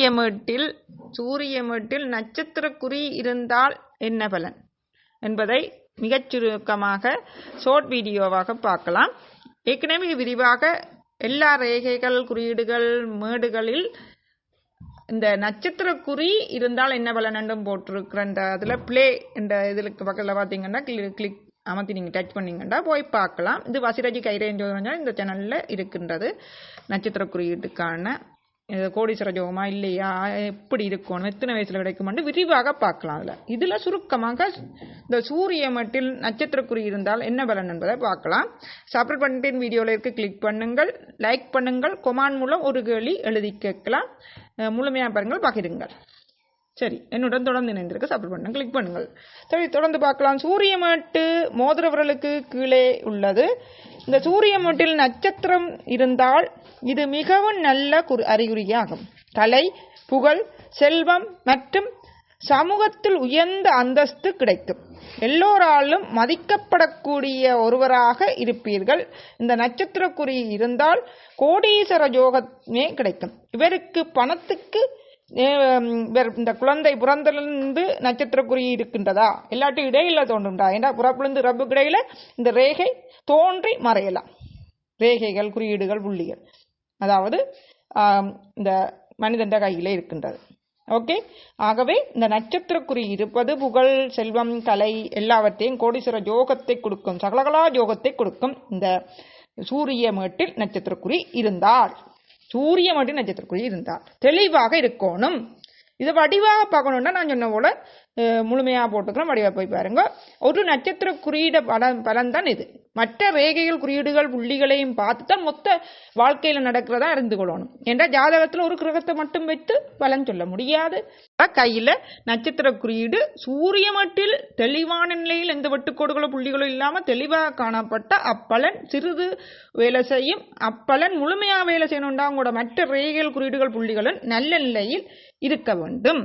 சூரியமேட்டில் சூரியமேட்டில் நட்சத்திரக்குறி இருந்தால் என்ன பலன்? என்பதை மிகச் சுருக்கமாக ஷார்ட் வீடியோவாக பார்க்கலாம். ஏற்கனவே விரிவாக எல்லா ரேகைகள் குறியீடுகள் மேடுகளில் இந்த நட்சத்திரக்குறி இருந்தால் என்ன பலன் என்றும் போட்டிருக்கிற இந்த அதில் ப்ளே என்ற இதில் பக்கத்தில் பார்த்தீங்கன்னா கிளிக் அமர்த்தி நீங்கள் டச் பண்ணீங்கன்னா போய் பார்க்கலாம். இது வசிராஜி கைரேஞ்சு இந்த சேனலில் இருக்கின்றது நட்சத்திர குறியீட்டுக்கான கோடீஸ்வர ஜோகமா இல்லையா? எப்படி இருக்கும் எத்தனை வயசில் கிடைக்குமான்னு விரிவாக பார்க்கலாம் அதில். இதில் சுருக்கமாக இந்த சூரிய மட்டில் நட்சத்திரக்குறி இருந்தால் என்ன பலன் என்பதை பார்க்கலாம். சப்ரேட் பண்ணிட்டு வீடியோவில் இருக்க கிளிக் பண்ணுங்கள். லைக் பண்ணுங்கள். கொமான் மூலம் ஒரு கேள்வி எழுதி கேட்கலாம். முழுமையாக பாருங்கள். பகிருங்கள். சரி என்னுடன் தொடர்ந்து இணைந்திருக்க சப்ரேட் பண்ணுங்க கிளிக் பண்ணுங்கள். சரி தொடர்ந்து பார்க்கலாம். சூரிய மட்டு மோதிர விரலுக்கு கீழே உள்ளது. இந்த சூரிய மட்டில் நட்சத்திரம் இருந்தால் இது மிகவும் நல்ல குறி அறிகுறியாகும். கலை புகழ் செல்வம் மற்றும் சமூகத்தில் உயர்ந்த அந்தஸ்து கிடைக்கும். எல்லோராலும் மதிக்கப்படக்கூடிய ஒருவராக இருப்பீர்கள். இந்த நட்சத்திர குறி இருந்தால் கோடீஸ்வர யோகமே கிடைக்கும். இவருக்கு பணத்துக்கு இந்த குழந்தை பிறந்திலிருந்து நட்சத்திரக்குறி இருக்கின்றதா? இல்லாட்டி இடையில தோன்றுண்டா? ஏன்னா புறப்பிலிருந்து ரப்புக்கு இடையில இந்த ரேகை தோன்றி மறையலாம். ரேகைகள் குறியீடுகள் புள்ளிகள். அதாவது இந்த மனிதன் கையிலே இருக்கின்றது. ஓகே? ஆகவே இந்த நட்சத்திரக்குறி இருப்பது புகழ் செல்வம் கலை எல்லாவற்றையும் கோடீஸ்வர யோகத்தை கொடுக்கும் சகலகலா யோகத்தை கொடுக்கும் இந்த சூரிய மேட்டில் நட்சத்திரக்குறி இருந்தால் சூரிய மட்டும் நட்சத்திர குறி இருந்தால் தெளிவாக இருக்கணும். இதை வடிவாக பார்க்கணுன்னா நான் சொன்ன போல முழுமையாக போட்டுக்கிறோம் வடிவாக போய் பாருங்க. ஒரு நட்சத்திர குறியீட பலன் பலன் தான் இது. மற்ற ரேகைகள் குறியீடுகள் புள்ளிகளையும் பார்த்து தான் மொத்த வாழ்க்கையில் நடக்கிறதா அறிந்து கொள்ளணும். என்றால் ஜாதகத்தில் ஒரு கிரகத்தை மட்டும் வைத்து பலன் சொல்ல முடியாது. கையில் நட்சத்திர குறியீடு சூரிய மட்டில் தெளிவான நிலையில் எந்த வெட்டுக்கோடுகளோ புள்ளிகளோ இல்லாமல் தெளிவாக காணப்பட்ட அப்பலன் சிறிது வேலை செய்யும் அப்பலன் முழுமையாக வேலை செய்யணுண்டா கூட மற்ற ரேகைகள் குறியீடுகள் புள்ளிகளும் நல்ல நிலையில் இருக்க வேண்டும்.